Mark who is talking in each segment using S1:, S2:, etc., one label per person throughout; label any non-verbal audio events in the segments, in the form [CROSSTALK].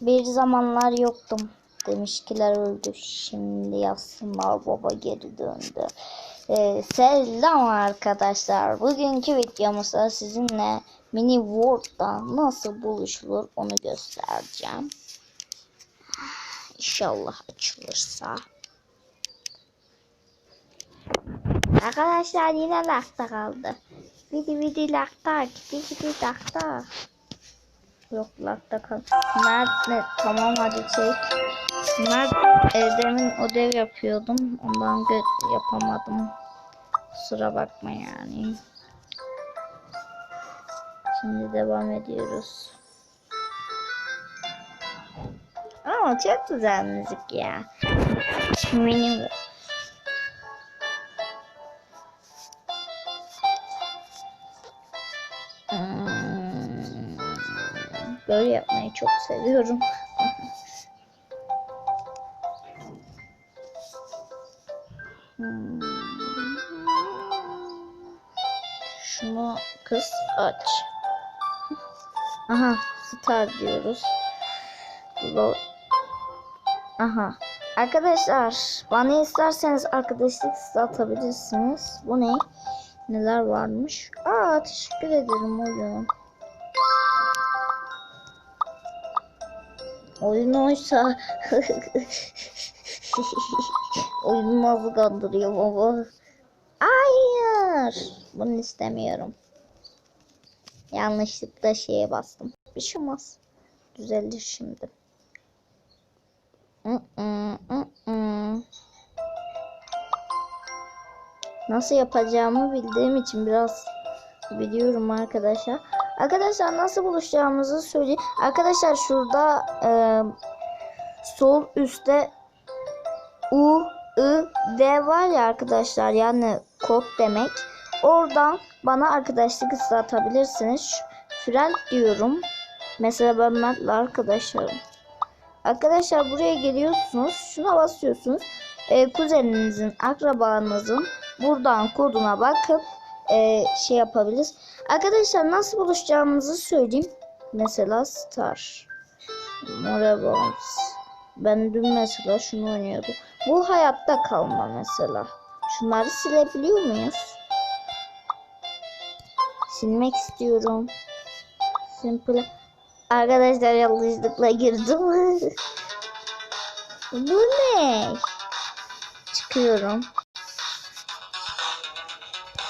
S1: Bir zamanlar yoktum. Demişkiler öldü. Şimdi yazsınlar baba geri döndü. Ee, selam arkadaşlar. Bugünkü videomuzda sizinle mini world'da nasıl buluşulur onu göstereceğim. İnşallah açılırsa. Arkadaşlar yine lakta kaldı. Vidi vidi lakta, vidi vidi lakta. Yok lakta kal. Mert ne? Tamam hadi çek. Mert e, demin ödev yapıyordum. Ondan yapamadım. Kusura bakma yani. Şimdi devam ediyoruz. Ama çok güzel müzik ya. Mini Hmm, Böyle yapmayı çok seviyorum. Hmm. Şunu kız aç. Aha star diyoruz. Aha. Arkadaşlar bana isterseniz arkadaşlık size atabilirsiniz. Bu ne? Neler varmış? Aa teşekkür ederim oyun. Oyun oysa [LAUGHS] oyun nasıl kandırıyor baba? Hayır. Bunu istemiyorum. Yanlışlıkla şeye bastım. Bir şey olmaz. Düzelir şimdi. Nasıl yapacağımı bildiğim için biraz biliyorum arkadaşlar. Arkadaşlar nasıl buluşacağımızı söyleyeyim. Arkadaşlar şurada e, sol üstte U, I, D var ya arkadaşlar yani kod demek. Oradan bana arkadaşlık atabilirsiniz. Friend diyorum. Mesela ben Mert'le arkadaşlarım. Arkadaşlar buraya geliyorsunuz. Şuna basıyorsunuz. E, kuzeninizin, akrabanızın buradan koduna bakıp e, şey yapabiliriz. Arkadaşlar nasıl buluşacağımızı söyleyeyim. Mesela Star. Morabons. Ben dün mesela şunu oynuyordum. Bu hayatta kalma mesela. Şunları silebiliyor muyuz? Silmek istiyorum. Simple. Arkadaşlar yanlışlıkla girdim. [LAUGHS] Bu ne? Çıkıyorum.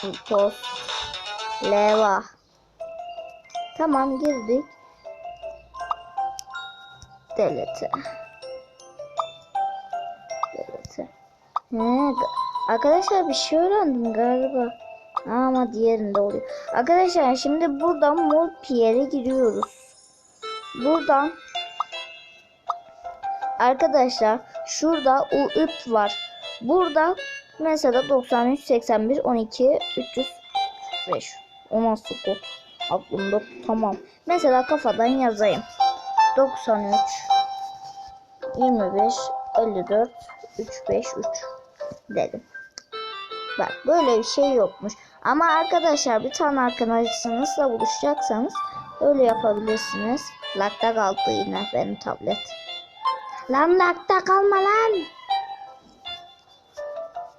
S1: Post. Leva. Tamam girdik. Delete. Delete. He, arkadaşlar bir şey öğrendim galiba. Ama diğerinde oluyor. Arkadaşlar şimdi buradan Mol Pierre'e giriyoruz. Buradan Arkadaşlar şurada UÜP var. Burada mesela 93 81 12 305 o nasıl kod? Aklımda tamam. Mesela kafadan yazayım. 93 25 54 353 dedim. Bak böyle bir şey yokmuş. Ama arkadaşlar bir tane arkadaşınızla buluşacaksanız öyle yapabilirsiniz. Lakta kaldı yine benim tablet. Lan lakta kalma lan.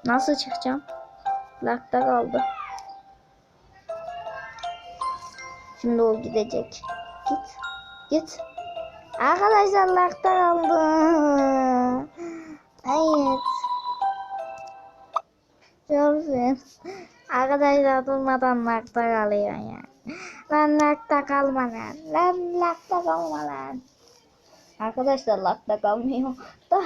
S1: Nasıl çıkacağım? Lakta kaldı. Şimdi o gidecek. Git. Git. Arkadaşlar lakta kaldı. Hayır. Görsün. Arkadaşlar durmadan lakta kalıyor ya. Lan lakta kalma lan. Lan lakta kalma lan. Arkadaşlar lakta kalmıyor da.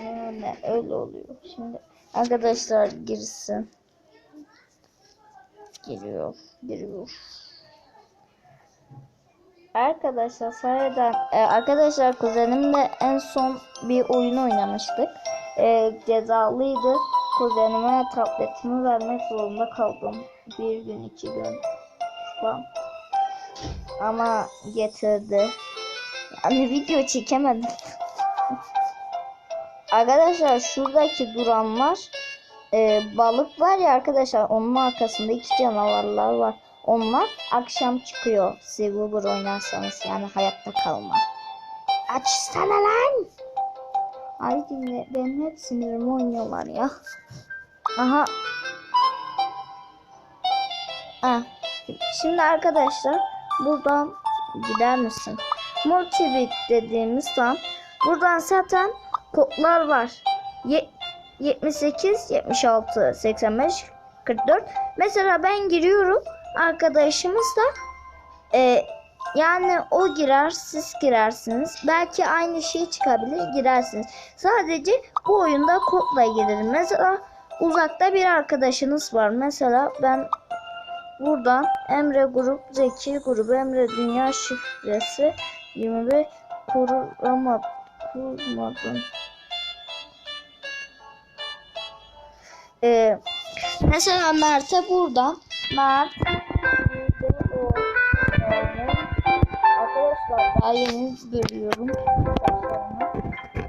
S1: Öyle, öyle oluyor. Şimdi arkadaşlar girsin. Giriyor, giriyor. Arkadaşlar sayeden e, arkadaşlar kuzenimle en son bir oyun oynamıştık. E, cezalıydı. Kuzenime tabletimi vermek zorunda kaldım. Bir gün, iki gün falan. Ama getirdi. Yani video çekemedim. [LAUGHS] arkadaşlar şuradaki duranlar e, balık var ya arkadaşlar onun arkasında iki canavarlar var. onlar akşam çıkıyor. Silver oynarsanız yani hayatta kalma. Açsana lan. Ay dinle benim hep sinirimi oynuyorlar ya. Aha. Ah. Şimdi arkadaşlar buradan gider misin? Multibit dediğimiz tam buradan zaten kodlar var. Ye 78, 76, 85, 44. Mesela ben giriyorum. Arkadaşımız da e, yani o girer, siz girersiniz. Belki aynı şey çıkabilir, girersiniz. Sadece bu oyunda kodla girir. Mesela uzakta bir arkadaşınız var. Mesela ben buradan Emre Grup, Zeki Grubu, Emre Dünya şifresi 25 kurama kurmadım. Ee, mesela Mert'e buradan Mert Arkadaşlar daha yeni görüyorum.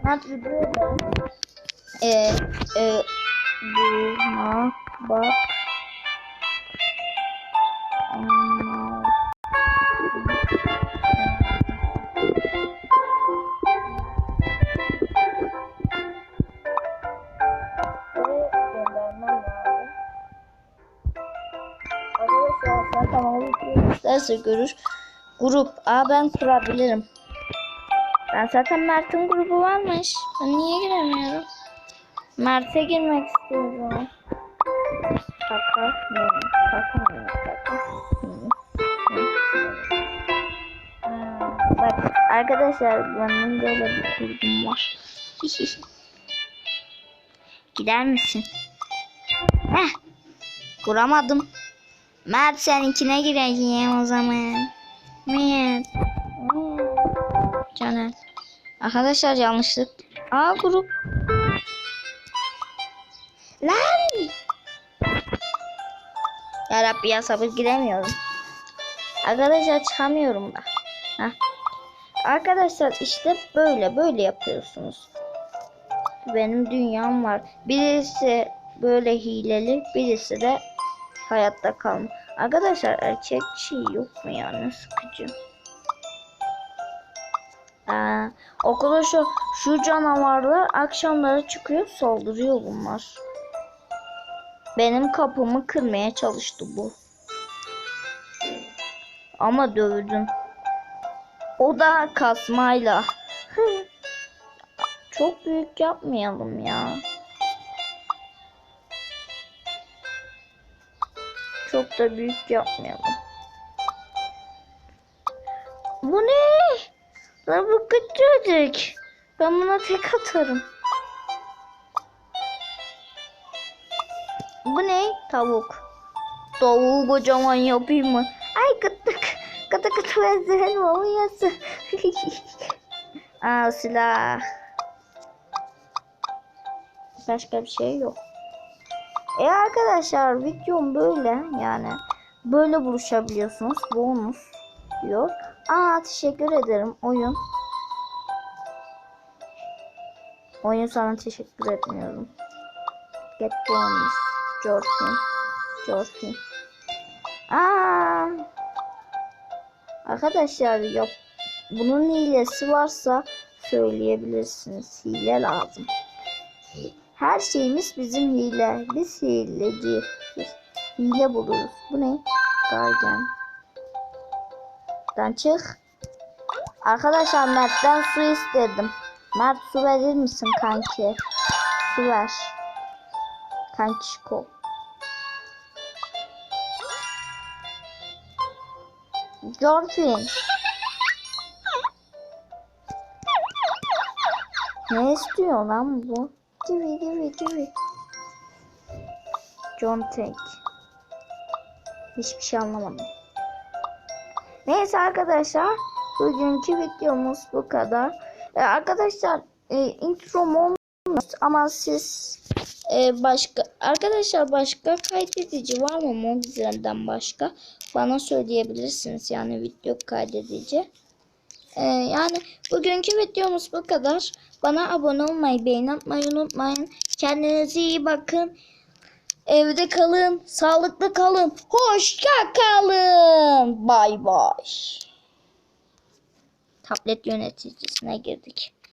S1: Mert videoda ee, e, buna bak isterse görür. Grup. Aa ben kurabilirim. Ben zaten Mert'in grubu varmış. Ben niye giremiyorum? Mert'e girmek istiyorum. Kaka? Kaka Bak arkadaşlar benim böyle bir grubum var. [LAUGHS] Gider misin? Heh. Kuramadım. Mert seninkine gireceğim o zaman. Mert. Caner. Arkadaşlar yanlışlık. Aa grup. Lan. Ya Rabbi ya sabır giremiyorum. Arkadaşlar çıkamıyorum da. Heh. Arkadaşlar işte böyle böyle yapıyorsunuz. Benim dünyam var. Birisi böyle hileli, birisi de hayatta kalma. Arkadaşlar erkek şey yok mu yani sıkıcı. Aa, okula şu, şu canavarlar akşamları çıkıyor saldırıyor bunlar. Benim kapımı kırmaya çalıştı bu. Ama dövdüm. O da kasmayla. [LAUGHS] Çok büyük yapmayalım ya. Çok da büyük yapmayalım. Bu ne? Lan bu küçücük. Ben buna tek atarım. Bu ne? Tavuk. Tavuğu kocaman yapayım mı? Ay gıttık. Gıtı gıtı benzeyen olmayasın. Aa silah. Başka bir şey yok. E arkadaşlar videom böyle yani. Böyle buluşabiliyorsunuz. Bonus diyor. Aa teşekkür ederim oyun. Oyun sana teşekkür etmiyorum. Get bonus. Jorfin. Jorfin. Aa. Arkadaşlar yap. Bunun hilesi varsa söyleyebilirsiniz. Hile lazım. Her şeyimiz bizim hile. Biz hileci. Hile buluruz. Bu ne? Garden. Dan çık. Arkadaşlar Mert'ten su istedim. Mert su verir misin kanki? Su ver. Kankişko. Jorfin. Ne istiyor lan bu? Gibi gibi gibi. John Tank. Hiçbir şey anlamadım. Neyse arkadaşlar. Bugünkü videomuz bu kadar. Ee, arkadaşlar e, intro olmaz ama siz e, başka arkadaşlar başka kaydedici var mı Mobizen'den başka? Bana söyleyebilirsiniz yani video kaydedici. Ee, yani bugünkü videomuz bu kadar. Bana abone olmayı, beğeni atmayı unutmayın. Kendinize iyi bakın. Evde kalın, sağlıklı kalın, hoşça kalın. Bay bay. Tablet yöneticisine girdik.